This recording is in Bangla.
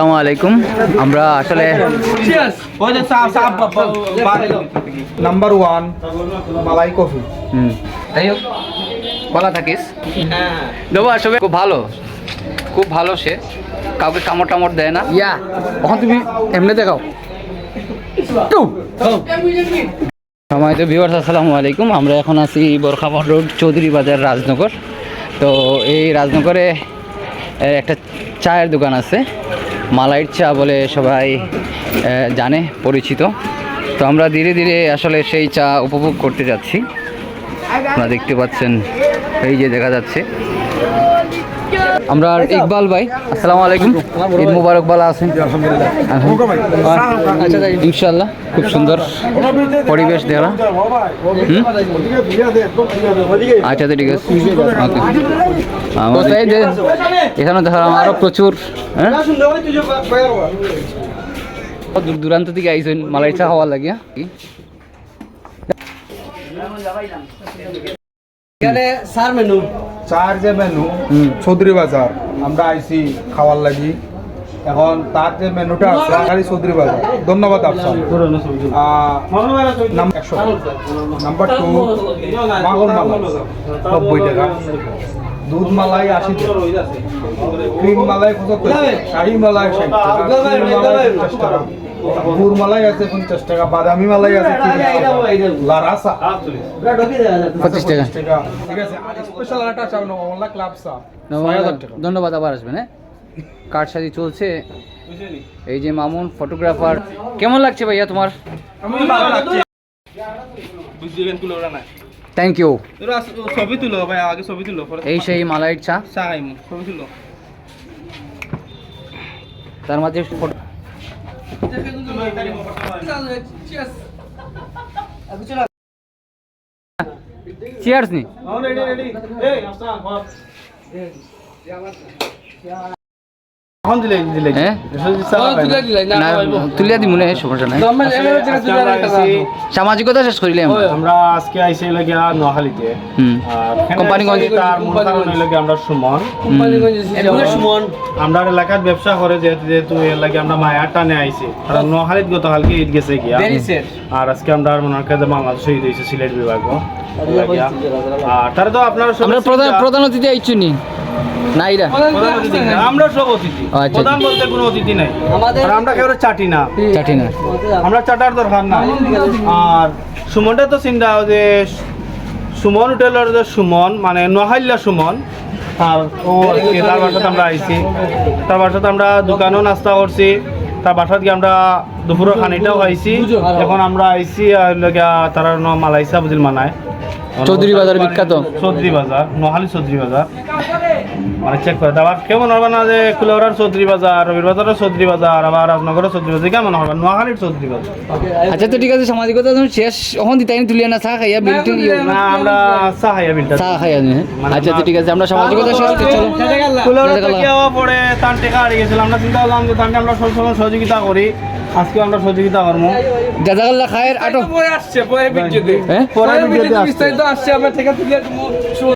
আসসালামু আলাইকুম। আমরা আসলে নাম্বার ওয়ান মালাই কফি তাই হোক থাকিস। দেবো খুব ভালো। খুব ভালো সে। কাউকে কামড় টামড় দেয় না। ইয়া এখন তুমি এমনি দেখাও। সময় তো ভিউয়ার্স আসসালামু আলাইকুম। আমরা এখন আছি বোরখাপাট রোড চৌধুরী বাজার রাজনগর। তো এই রাজনগরে একটা চায়ের দোকান আছে। মালাইট চা বলে সবাই জানে, পরিচিত। তো আমরা ধীরে ধীরে আসলে সেই চা উপভোগ করতে যাচ্ছি। আপনারা দেখতে পাচ্ছেন, এই যে দেখা যাচ্ছে। আমরা আর ইকবাল ভাই আসসালামু আলাইকুম। ঈদ মুবারক ভালো আছেন? আচ্ছা ইনশাল্লাহ খুব সুন্দর পরিবেশ দেওয়া। হুম? আচ্ছা তো ঠিক আছে। ওকে আমাদের যে এখানে দেখলাম আরও প্রচুর হ্যাঁ? দূর দূরান্ত থেকে আইসেন মালাই চা হওয়ার লাগিয়া। কি চার যে মেনু হুম। চৌধুরী বাজার আমরা আইছি খাওয়ার লাগি। এখন তার যে মেনুটা আছে খালি চৌধুরী বাজার। ধন্যবাদ আপনার নাম্বার টু মাগর নব্বই টাকা। দুধ মালাই আশি টাকা। ক্রিম মালাই পঁচাত্তর শাহি মালাই ষাট টাকা। গুড় মালাই আছে পঞ্চাশ টাকা বাদামি মালাই আছে লারাসা। পঁচিশ টাকা। টাকা। ঠিক আছে স্পেশাল একটা চাও না ক্লাব চা। ছয় হাজার টাকা। ধন্যবাদ আবার আসবেন হ্যাঁ? কার সাথে চলছে? এই যে মামুন ফটোগ্রাফার কেমন লাগছে ভাইয়া তোমার? থ্যাংক ইউ ছবি তুলো ভাই আগে ছবি তুলো এই সেই মালাইট চা। চা ছবি তুলো। তার মাঝে ফটো চিয়ার্স নি সামাজিকতা শেষ করিলে আমরা। আজকে আইসে লাগিয়া নোয়াখালীতে। কোম্পানিগঞ্জ তার মূল আমরা সুমন। সুমন। আমরা এলাকার ব্যবসা করে যেহেতু যেহেতু এর লাগে আমরা মায়ার টানে আইছি। কারণ নোয়াখালীত গতকালকে ঈদ গেছে গিয়া। আর আজকে আমরা মনে যে বাংলাদেশ ঈদ হয়েছে সিলেট বিভাগ। আর তারা তো আপনার আমরা প্রধান প্রধান অতিথি আইছি নি? নাইরা? আমরা সব অতিথি। আচ্ছা। প্রধান বলতে কোনো অতিথি নাই। আর আমরা কেউ চাটি না। চাটি না। আমরা চাটার দরকার না। আর সুমনটা তো চিন্তা যে সুমন হোটেলের যে সুমন মানে নহাইল্লা সুমন আর ও আজকে তার বাসাতে আমরা আইছি। তার বাসাতে আমরা দোকানও নাস্তা করছি। তার বাসাত গিয়ে আমরা দুপুরের খানিটাও খাইছি। এখন আমরা আইছি তার মালাইসা বুঝিল মানায়। চৌধুরী বাজার বিখ্যাত? চৌধুরী বাজার নোহালি চৌধুরী বাজার। মানে চেক করে আবার কেমন হবে না যে চৌধুরী বাজার রবির বাজারের চৌধুরী বাজার আবার রাজনগরের চৌধুরী বাজার কেমন হবে? নোয়াখালীর চৌধুরী বাজার। আচ্ছা তো ঠিক আছে সামাজিকতা তুমি শেষ। এখন দিতাই তুলিয়া না চা খাইয়া বিল টিল ইয়ে- না আমরা সাহাইয়া বিলটা চা খাইয়া নি আচ্ছা তো ঠিক আছে আমরা সামাজিকতা শেষ করতে চলো। থেকে পরে তার টেকা হারিয়ে গেছিলাম। আমরা চিন্তা করলাম যে তাকে আমরা সবসময় সহযোগিতা করি। আজকে আমরা সহযোগিতা করব। জাজাকাল্লাহ খায়ের আটো পরে আসছে পরে ভিডিওতে। হ্যাঁ? পরে আসছে। বিস্তারিত আসছে আমরা থেকে তুলে